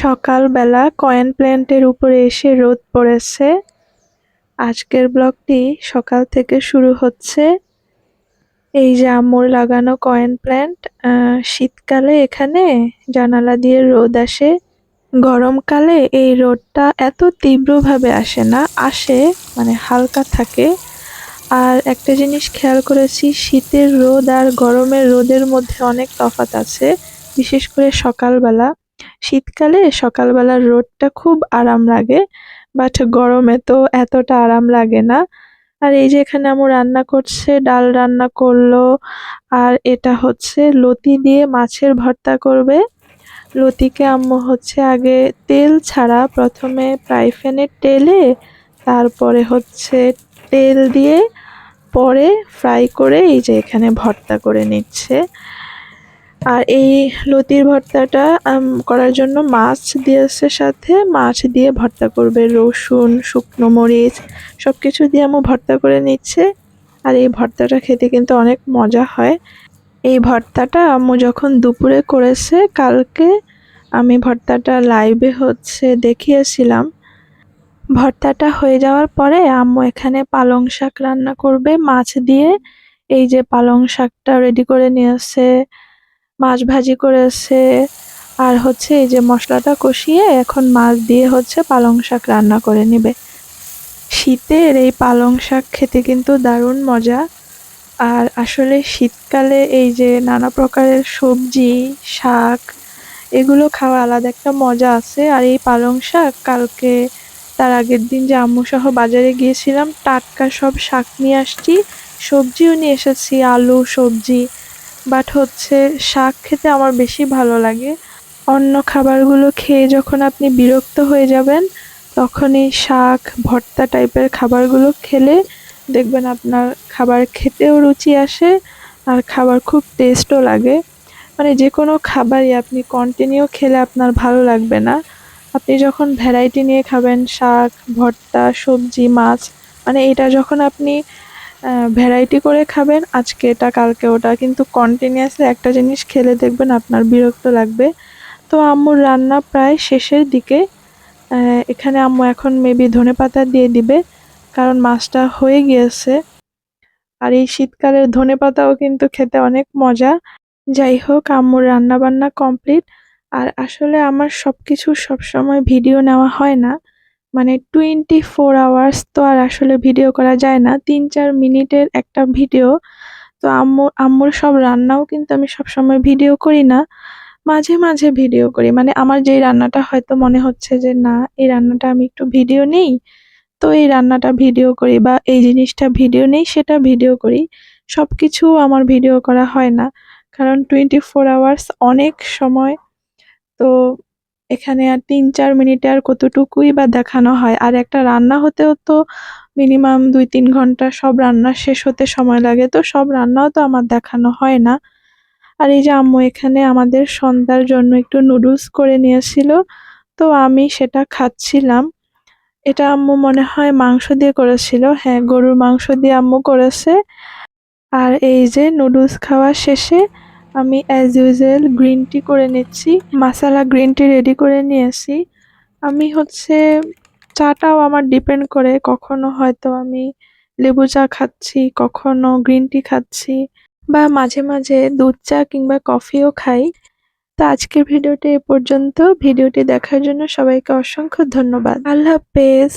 সকালবেলা কয়েন প্ল্যান্টের উপরে এসে রোদ পড়েছে। আজকের ব্লগটি সকাল থেকে শুরু হচ্ছে। এই যে আম্মুর লাগানো কয়েন প্ল্যান্ট শীতকালে এখানে জানালা দিয়ে রোদ আসে। গরমকালে এই রোদটা এত তীব্রভাবে আসে না, আসে মানে হালকা থাকে। আর একটা জিনিস খেয়াল করেছি, শীতের রোদ আর গরমের রোদের মধ্যে অনেক তফাৎ আছে, বিশেষ করে সকালবেলা। শীতকালে সকালবেলার রোদটা খুব আরাম লাগে বাট গরমে তো এতটা আরাম লাগে না। আর এই যে এখানে আম্মু রান্না করছে, ডাল রান্না করল, আর এটা হচ্ছে লতি দিয়ে মাছের ভর্তা করবে। লতিকে আম্মু হচ্ছে আগে তেল ছাড়া প্রথমে ফ্রাই প্যানে তেলে তারপরে হচ্ছে তেল দিয়ে পরে ফ্রাই করে এই যে এখানে ভর্তা করে নিচ্ছে। আর এই লতির ভর্তাটা করার জন্য মাছ দিয়েছে সাথে। মাছ দিয়ে ভর্তা করবে, রসুন, শুকনো মরিচ সব কিছু দিয়ে আমি ভর্তা করে নিচ্ছে। আর এই ভর্তাটা খেতে কিন্তু অনেক মজা হয়। এই ভর্তাটা আম্মু যখন দুপুরে করেছে, কালকে আমি ভর্তাটা লাইভে হচ্ছে দেখিয়েছিলাম। ভর্তাটা হয়ে যাওয়ার পরে আম্মু এখানে পালং শাক রান্না করবে। মাছ দিয়ে এই যে পালং শাকটা রেডি করে নিয়েছে। মাছ ভাজি করেছে। আর হচ্ছে এই যে মশলাটা কষিয়ে এখন মাছ দিয়ে হচ্ছে পালং শাক রান্না করে নেবে। শীতের এই পালং শাক খেতে কিন্তু দারুণ মজা। আর আসলে শীতকালে এই যে নানা প্রকারের সবজি, শাক, এগুলো খাওয়া আলাদা একটা মজা আছে। আর এই পালং শাক কালকে তার আগের দিন যে আম্মু সহ বাজারে গিয়েছিলাম, টাটকা সব শাক নিয়ে আসছি। সবজিও নিয়ে এসেছি, আলু, সবজি। বাট হচ্ছে শাক খেতে আমার বেশি ভালো লাগে। অন্য খাবারগুলো খেয়ে যখন আপনি বিরক্ত হয়ে যাবেন, তখনই শাক, ভর্তা টাইপের খাবারগুলো খেলে দেখবেন আপনার খাবার খেতেও রুচি আসে আর খাবার খুব টেস্টও লাগে। মানে যে কোনো খাবারই আপনি কন্টিনিউ খেলে আপনার ভালো লাগবে না। আপনি যখন ভ্যারাইটি নিয়ে খাবেন, শাক, ভর্তা, সবজি, মাছ মানে এটা যখন আপনি ভ্যারাইটি করে খাবেন। আজকে এটা, কালকে ওটা। কিন্তু কন্টিনিউয়াসলি একটা জিনিস খেলে দেখবেন আপনার বিরক্ত লাগবে। তো আম্মুর রান্না প্রায় শেষের দিকে। এখানে আম্মু এখন মেবি ধনেপাতা দিয়ে দিবে, কারণ মাছটা হয়ে গিয়েছে। আর এই শীতকালের ধনেপাতাও কিন্তু খেতে অনেক মজা। যাই হোক, আম্মুর রান্নাবান্না কমপ্লিট আর আসলে আমার সবকিছু সবসময় ভিডিও নেওয়া হয় না। মানে টোয়েন্টি ফোর আওয়ার্স তো আর আসলে ভিডিও করা যায় না। তিন চার মিনিটের একটা ভিডিও তো আম্মু, আম্মুর সব রান্নাও কিন্তু আমি সবসময় ভিডিও করি না। মাঝে মাঝে ভিডিও করি। মানে আমার যেই রান্নাটা হয়তো মনে হচ্ছে যে, না, এই রান্নাটা আমি একটু ভিডিও নেই। তো এই রান্নাটা ভিডিও করি বা এই জিনিসটা ভিডিও নেই, সেটা ভিডিও করি। সব কিছু আমার ভিডিও করা হয় না। কারণ টোয়েন্টি ফোর আওয়ার্স অনেক সময়। তো এখানে আর তিন, চার মিনিটে আর কতটুকুই বা দেখানো হয়। আর একটা রান্না হতেও তো মিনিমাম দুই, তিন ঘণ্টা সব রান্না শেষ হতে সময় লাগে, তো সব রান্নাও তো আমার দেখানো হয় না। আর এই যে আম্মু এখানে আমাদের সন্ধ্যার জন্য একটু নুডলস করে নিয়েছিল, তো আমি সেটা খাচ্ছিলাম। এটা আম্মু মনে হয় মাংস দিয়ে করেছিল। হ্যাঁ গরুর মাংস দিয়ে আম্মু করেছে। আর এই যে নুডলস খাওয়া শেষে আমি অ্যাজ ইউজুয়াল গ্রিন টি করে নিচ্ছি মাসালা গ্রিন টি রেডি করে নিয়েছি। আমি হচ্ছে চাটাও আমার ডিপেন্ড করে কখনো হয়তো আমি লেবু চা খাচ্ছি, কখনো গ্রিন টি খাচ্ছি বা মাঝে মাঝে দুধ চা কিংবা কফিও খাই। তো আজকের ভিডিওটি এ পর্যন্ত। ভিডিওটি দেখার জন্য সবাইকে অসংখ্য ধন্যবাদ। আল্লাহ হাফেজ।